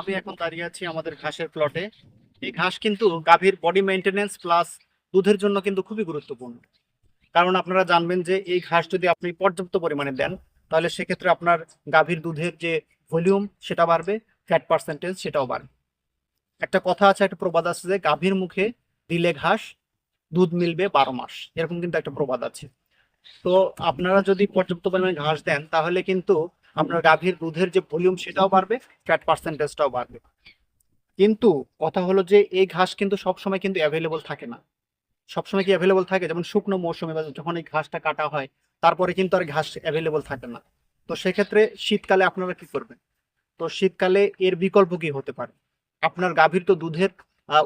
আমি এখন দাঁড়িয়ে আছি আমাদের ঘাসের প্লটে এই ঘাস কিন্তু গাভীর বডি মেনটেনেন্স প্লাস দুধের জন্য কিন্তু খুবই গুরুত্বপূর্ণ। কারণ আপনারা জানবেন যে এই ঘাস যদি আপনি পর্যাপ্ত পরিমাণে দেন, তাহলে সেক্ষেত্রে আপনার গাভীর দুধের যে ভলিউম সেটা বাড়বে ফ্যাট পার্সেন্টেজ সেটাও বাড়বে। একটা কথা আছে, একটা প্রবাদ আছে যে গাভীর মুখে দিলে ঘাস, দুধ মিলবে বারো মাস। এরকম কিন্তু একটা প্রবাদ আছে। তো আপনারা যদি পর্যাপ্ত পরিমাণে ঘাস দেন, তাহলে কিন্তু আপনার গাভীর দুধের যে ভলিউম সেটাও বাড়বে ফ্যাট পার্সেন্টেজটাও বাড়বে। কিন্তু কথা হলো যে এই ঘাস কিন্তু সবসময় কিন্তু অ্যাভেলেবল থাকে না। সবসময় কি অ্যাভেলেবল থাকে? যেমন শুকনো মৌসুমে বা যখন এই ঘাসটা কাটা হয়, তারপরে কিন্তু আর ঘাস অ্যাভেলেবল থাকে না। তো সেক্ষেত্রে শীতকালে আপনারা কি করবেন? তো শীতকালে এর বিকল্প কি হতে পারে? আপনার গাভীর তো দুধের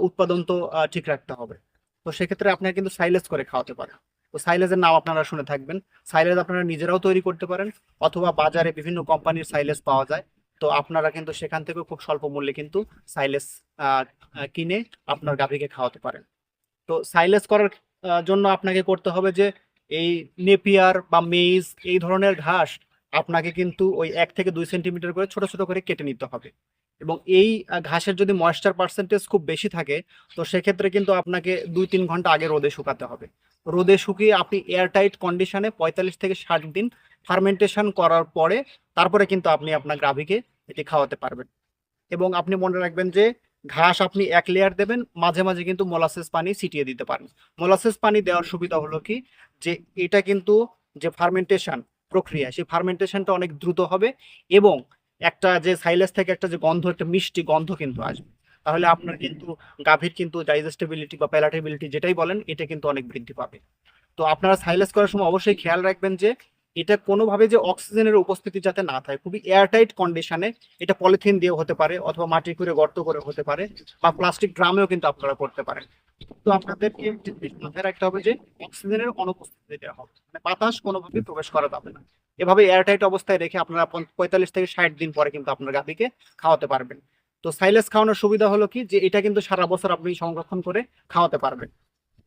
উৎপাদন তো ঠিক রাখতে হবে। তো সেক্ষেত্রে আপনারা কিন্তু সাইলেজ করে খাওয়াতে পারেন তো সাইলেজের নাম আপনারা শুনে থাকবেন। সাইলেজ আপনারা নিজেরাও তৈরি করতে পারেন, অথবা বাজারে বিভিন্ন কোম্পানির সাইলেজ পাওয়া যায়। তো আপনারা কিন্তু সেখান থেকেও খুব স্বল্প মূল্যে কিন্তু সাইলেজ কিনে আপনার গাভীকে খাওয়াতে পারেন। তো সাইলেজ করার জন্য আপনাকে করতে হবে যে এই নেপিয়ার বা মেইজ এই ধরনের ঘাস আপনাকে কিন্তু ওই এক থেকে দুই সেন্টিমিটার করে ছোট ছোট করে কেটে নিতে হবে। এবং এই ঘাসের যদি ময়েশ্চার পার্সেন্টেজ খুব বেশি থাকে, তো সেক্ষেত্রে কিন্তু আপনাকে দুই তিন ঘণ্টা আগে রোদে শুকাতে হবে। রোদে শুকিয়ে আপনি এয়ারটাইট কন্ডিশনে পঁয়তাল্লিশ থেকে ষাট দিন ফার্মেন্টেশন করার পরে, তারপরে কিন্তু আপনি আপনার গ্রাভিকে এটি খাওয়াতে পারবেন। এবং আপনি মনে রাখবেন যে, ঘাস আপনি এক লেয়ার দেবেন, মাঝে মাঝে কিন্তু মোলাসেস পানি ছিটিয়ে দিতে পারেন। মোলাসেস পানি দেওয়ার সুবিধা হলো কি? যে, এটা কিন্তু যে ফার্মেন্টেশন প্রক্রিয়া, সেই ফার্মেন্টেশনটা অনেক দ্রুত হবে এবং একটা যে সাইলেস থেকে একটা যে গন্ধ, একটা মিষ্টি গন্ধ কিন্তু আসবে। তাহলে আপনার কিন্তু গাভীর কিন্তু ডাইজেস্টেবিলিটি বা প্যালাটেবিলিটি যেটাই বলেন, এটা কিন্তু অনেক বৃদ্ধি পাবে। তো আপনারা সাইলেস করার সময় অবশ্যই খেয়াল রাখবেন যে, এটা কোনোভাবে যে অক্সিজেনের উপস্থিতি যাতে না থাকে, খুবই এয়ারটাইট কন্ডিশনে এটা পলিথিন দিয়ে হতে পারে অথবা মাটি করে গর্ত করে হতে পারে বা প্লাস্টিক ড্রামেও কিন্তু আপনারা করতে পারেন। তো আপনাদেরকে মাথায় রাখতে হবে যে অক্সিজেনের অনুপস্থিতি মানে বাতাস কোনোভাবে প্রবেশ করা যাবে না। এভাবে এয়ারটাইট অবস্থায় রেখে আপনারা পঁয়তাল্লিশ থেকে ষাট দিন পরে কিন্তু আপনার খাওয়াতে পারবেন। তো সাইলেস খাওয়ানোর সুবিধা হলো কি? যে এটা কিন্তু সারা বছর আপনি সংরক্ষণ করে খাওয়াতে পারবেন।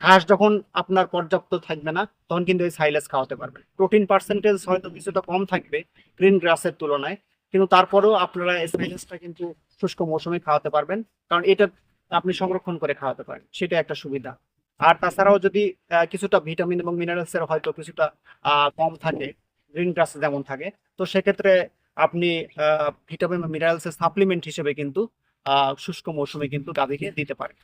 ঘাস যখন আপনার পর্যাপ্ত থাকবে না, তখন কিন্তু এই সাইলেস খাওয়াতে পারবেন। প্রোটিন পার্সেন্টেজ হয়তো কিছুটা কম থাকবে গ্রিন গ্রাসের তুলনায়। কিন্তু তারপরেও আপনারা এই সাইলেসটা কিন্তু শুষ্ক মৌসুমে খাওয়াতে পারবেন। কারণ এটা সংরক্ষণ করে খাওয়াতে পারেন। সেটা একটা সুবিধা। আর তাছাড়াও যদি কিছুটা ভিটামিন এবং মিনারেলসের হয়তো কিছুটা কম থাকে গ্রিন গ্রাস যেমন থাকে, তো সেক্ষেত্রে আপনি ভিটামিন বা মিনারেলসের সাপ্লিমেন্ট হিসেবে কিন্তু শুষ্ক মৌসুমে কিন্তু গাভীকে দিতে পারেন।